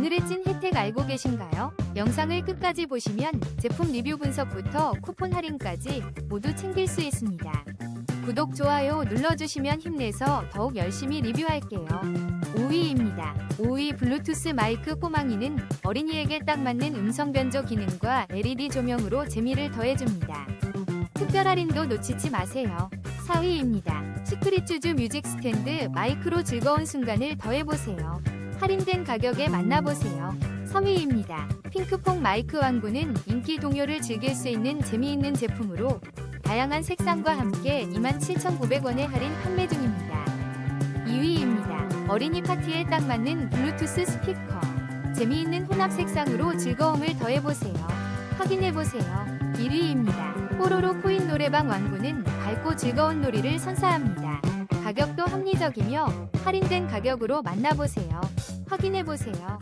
오늘의 찐 혜택 알고 계신가요? 영상을 끝까지 보시면 제품 리뷰 분석부터 쿠폰 할인까지 모두 챙길 수 있습니다. 구독, 좋아요 눌러주시면 힘내서 더욱 열심히 리뷰할게요. 5위입니다. 5위 블루투스 마이크 꼬망이는 어린이에게 딱 맞는 음성 변조 기능과 LED 조명으로 재미를 더해줍니다. 특별 할인도 놓치지 마세요. 4위입니다. 시크릿 쭈즈 뮤직 스탠드 마이크로 즐거운 순간을 더해보세요. 할인된 가격에 만나보세요. 3위입니다. 핑크퐁 마이크 왕구는 인기 동요를 즐길 수 있는 재미있는 제품으로 다양한 색상과 함께 27,900원에 할인 판매 중입니다. 2위입니다. 어린이 파티에 딱 맞는 블루투스 스피커. 재미있는 혼합 색상으로 즐거움을 더해보세요. 확인해보세요. 1위입니다. 뽀로로 코인 노래방 왕구는 밝고 즐거운 놀이를 선사합니다. 가격도 합리적이며 할인된 가격으로 만나보세요. 확인해보세요.